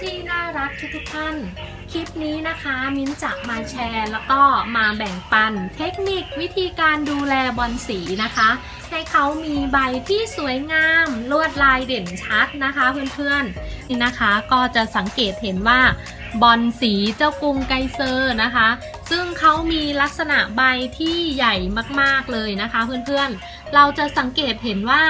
ที่น่ารักทุกๆท่าน คลิปนี้นะคะมิ้นจะมาแชร์แล้วก็มาแบ่งปันเทคนิควิธีการดูแลบอลสีนะคะ ให้เขามีใบที่สวยงามลวดลายเด่นชัดนะคะเพื่อนๆนี่นะคะก็จะสังเกตเห็นว่าบอลสีเจ้ากรุงไกเซอร์นะคะ ซึ่งเขามีลักษณะใบที่ใหญ่มากๆเลยนะคะเพื่อนๆ เราจะสังเกตเห็นว่า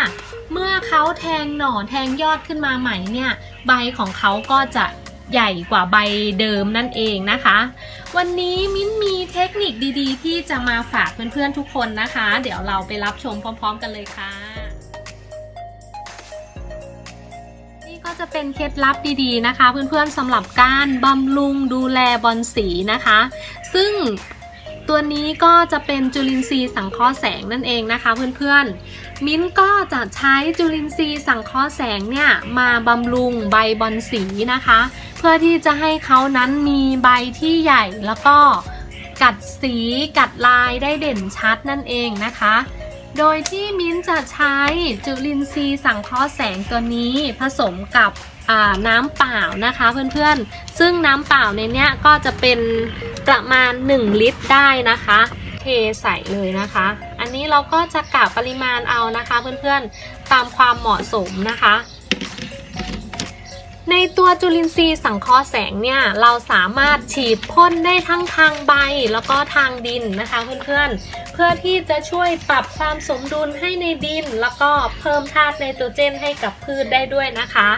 เมื่อเขาแทงหน่อแทงยอดขึ้นมาใหม่เนี่ย ใบของเขาก็จะใหญ่กว่าใบเดิมนั่นเองนะคะ วันนี้มิ้นมีเทคนิคดีๆ ที่จะมาฝากเพื่อนๆทุกคนนะคะ เดี๋ยวเราไปรับชมพร้อม ๆ กันเลยค่ะ นี่ก็จะเป็นเคล็ดลับดีๆนะคะ เพื่อนๆสำหรับการบำรุงดูแลบอลสีนะคะ ซึ่ง ตัวนี้ก็จะเป็นจุลินทรีย์สังเคราะห์แสงนั่นเองนะคะเพื่อนๆ มิ้นก็จะใช้จุลินทรีย์สังเคราะห์แสงเนี่ยมาบำรุงใบบอลสีนะคะ เพื่อที่จะให้เขานั้นมีใบที่ใหญ่แล้วก็กัดสีกัดลายได้เด่นชัดนั่นเองนะคะ โดยที่มิ้นจะใช้จุลินทรีย์สังเคราะห์แสงตัวนี้ผสมกับน้ำเปล่านะคะเพื่อนๆ ซึ่งน้ำเปล่าในเนี้ยก็จะเป็น ประมาณ 1 ลิตรได้นะคะ เทใส่เลยนะคะ อันนี้เราก็จะกะปริมาณเอานะคะเพื่อนๆตามความเหมาะสมนะคะในตัวจุลินทรีย์สังเคราะห์แสงเนี่ยเราสามารถฉีดพ่นได้ทั้งทางใบแล้วก็ทางดินนะคะเพื่อนๆ เพื่อที่จะช่วยปรับความสมดุลให้ในดิน แล้วก็เพิ่มธาตุไนโตรเจนให้กับพืชได้ด้วยนะคะ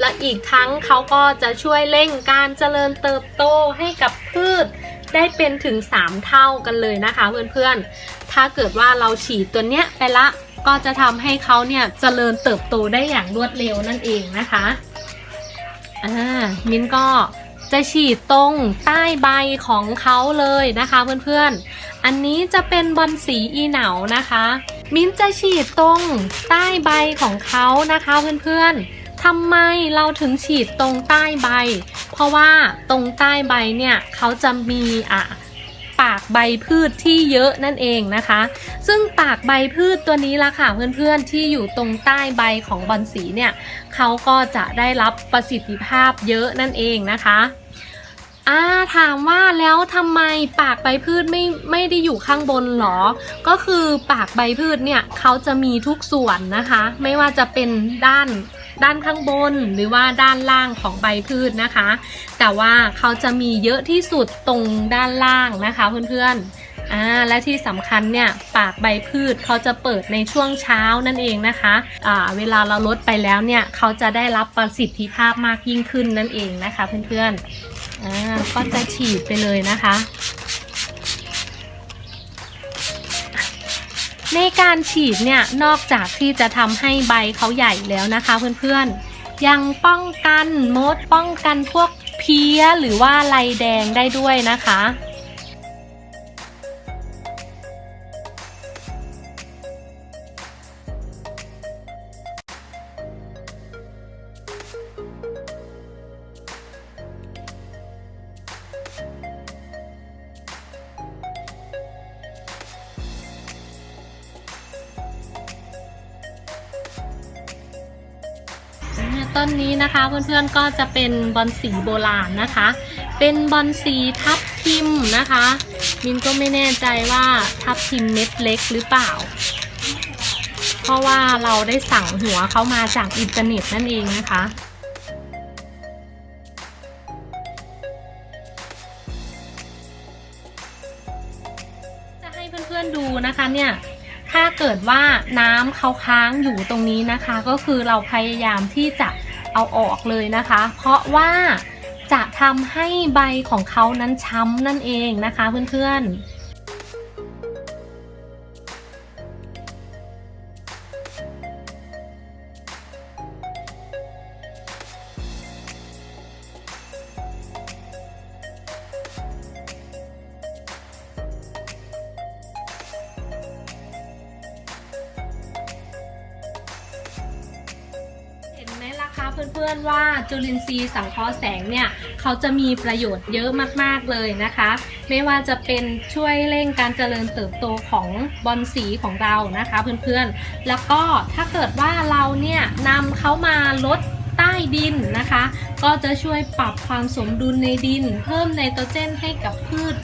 และอีกทั้งเขาก็จะช่วยเร่งการเจริญเติบโตให้กับพืช ได้เป็นถึง 3 เท่ากันเลยนะคะเพื่อนๆ ถ้าเกิดว่าเราฉีดตัวเนี้ยไปละก็จะทำให้เขาเนี่ยเจริญเติบโตได้อย่างรวดเร็วนั่นเองนะคะอ่ามิ้นก็จะฉีดตรงใต้ใบของเขาเลยนะคะเพื่อนๆ อันนี้จะเป็นบอลสีอีเหนานะคะ มิ้นจะฉีดตรงใต้ใบของเขานะคะเพื่อนๆ ทำไมเราถึงฉีดตรงใต้ใบ เพราะว่าตรงใต้ใบเนี่ยเขาจะมีอะปากใบพืชที่เยอะนั่นเองนะคะ ซึ่งปากใบพืชตัวนี้ละค่ะเพื่อนๆที่อยู่ตรงใต้ใบของบอลสีเนี่ยเขาก็จะได้รับประสิทธิภาพเยอะนั่นเองนะคะอ่าถามว่าแล้วทำไมปากใบพืชไม่ไม่ได้อยู่ข้างบนหรอ ก็คือปากใบพืชเนี่ยเขาจะมีทุกส่วนนะคะ ไม่ว่าจะเป็นด้าน ด้านข้างบนหรือว่าด้านล่างของใบพืชนะคะ แต่ว่าเขาจะมีเยอะที่สุดตรงด้านล่างนะคะเพื่อนๆอ่าและที่สำคัญเนี่ยปากใบพืชเขาจะเปิดในช่วงเช้านั่นเองนะคะอ่าเวลาเราลดไปแล้วเนี่ยเขาจะได้รับประสิทธิภาพมากยิ่งขึ้นนั่นเองนะคะเพื่อนๆอ่าก็จะฉีดไปเลยนะคะ ในการฉีดเนี่ยนอกจากที่จะทำให้ใบเขาใหญ่แล้วนะคะเพื่อนๆ ยังป้องกันมดป้องกันพวกเพี้ยหรือว่าลายแดงได้ด้วยนะคะ ต้นนี้นะคะเพื่อนๆก็จะเป็นบอนสีโบราณนะคะ เป็นบอนสีทับทิมนะคะ มินก็ไม่แน่ใจว่าทับทิมเม็ดเล็กหรือเปล่า เพราะว่าเราได้สั่งหัวเขามาจากอินเทอร์เน็ตนั่นเองนะคะจะให้เพื่อนๆดูนะคะเนี่ย ถ้าเกิดว่าน้ำเขาค้างอยู่ตรงนี้นะคะ ก็คือเราพยายามที่จะ เอาออกเลยนะคะ เพราะว่าจะทำให้ใบของเขานั้นช้ำนั่นเองนะคะเพื่อนๆ เพื่อนๆว่าจุลินทรีย์สังเคราะห์แสงเนี่ยเขาจะมีประโยชน์เยอะมากๆเลยนะคะ ไม่ว่าจะเป็นช่วยเร่งการเจริญเติบโตของบอนสีของเรานะคะเพื่อนๆ แล้วก็ถ้าเกิดว่าเราเนี่ยนำเขามาลดใต้ดินนะคะ ก็จะช่วยปรับความสมดุลในดิน เพิ่มไนโตรเจนให้กับพืช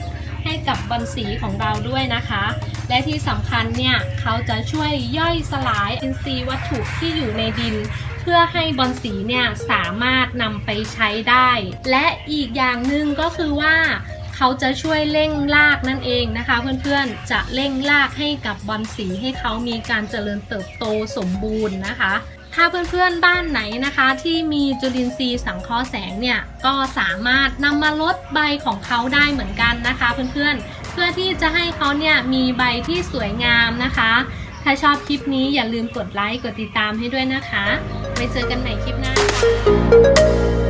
ให้กับบอนสีของเราด้วยนะคะ และที่สำคัญเนี่ยเขาจะช่วยย่อยสลายอินทรีย์วัตถุที่อยู่ในดิน เพื่อให้บอนสีเนี่ยสามารถนำไปใช้ได้ และอีกอย่างหนึ่งก็คือว่าเขาจะช่วยเร่งรากนั่นเองนะคะ เพื่อนๆจะเร่งรากให้กับบอนสีให้เขามีการเจริญเติบโตสมบูรณ์นะคะ ถ้าเพื่อนๆบ้านไหนนะคะที่มีจุลินทรีย์สังเคราะห์แสงเนี่ยก็สามารถนำมาลดใบของเขาได้เหมือนกันนะคะ เพื่อนๆ เพื่อที่จะให้เขาเนี่ยมีใบที่สวยงามนะคะ ถ้าชอบคลิปนี้อย่าลืมกดไลค์กดติดตามให้ด้วยนะคะ ไว้เจอกันใหม่คลิปหน้าค่ะ